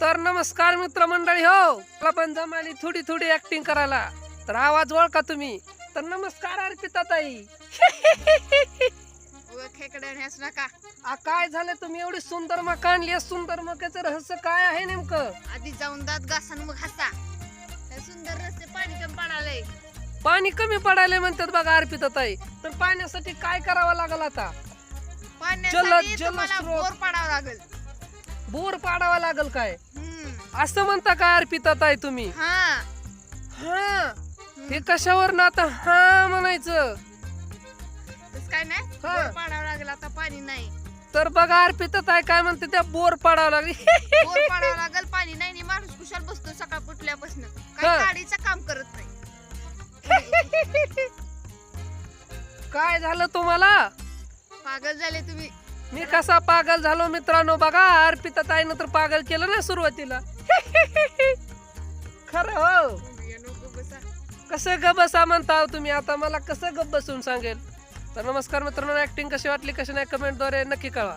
तर नमस्कार मित्रमंडळी हो. मला पण जमाली थोडी थोडी ऍक्टिंग करायला. तर आवाज ओळखा तुम्ही. तर नमस्कार अर्पिता ताई नका. आ, काय झालं तुम्ही? एवढी सुंदर मग आणली सुंदर मकाचं रहस्य काय आहे नेमकं? आधी जाऊन दात घासन मग हसा. हे सुंदर रस्ते पाणी कमी पडालय. पाणी कमी पडायला म्हणतात बघा अर्पिता ताई तर पाण्यासाठी काय करावं लागल आता? पाण्यासाठी जल तुम्हाला स्रोत. बोर पाडावं लागेल. बोर पाडावा लागल काय? हम्म. असं म्हणता का अर्पिता ताई तुम्ही? हा. हा. हे कशावर ना आता हा म्हणायचं? तसं काय नाही? हा. बोर पाडावं लागेल आता पाणी नाही. तर बघा अर्पिता ताई काय म्हणते त्या बोर पाडावं लागली. बोर पाडावं लागेल पाणी नाही आणि माणूस कुशाल बसतो सकाळ पुटल्यापासून हा. काही गाडीचं काम करत नाही. काय झालं तुम्हाला? पागल झाले तुम्ही. मी कसा पागल झालो मित्रांनो बघा अर्पिता ताईनं तर पागल केलं ना सुरुवातीला. खरं हो. कसं ग बसा म्हणता तुम्ही आता मला कसं गप बसून सांगेल. तर नमस्कार मित्रांनो ऍक्टिंग कशी वाटली कशी नाही कमेंटद्वारे नक्की कळवा.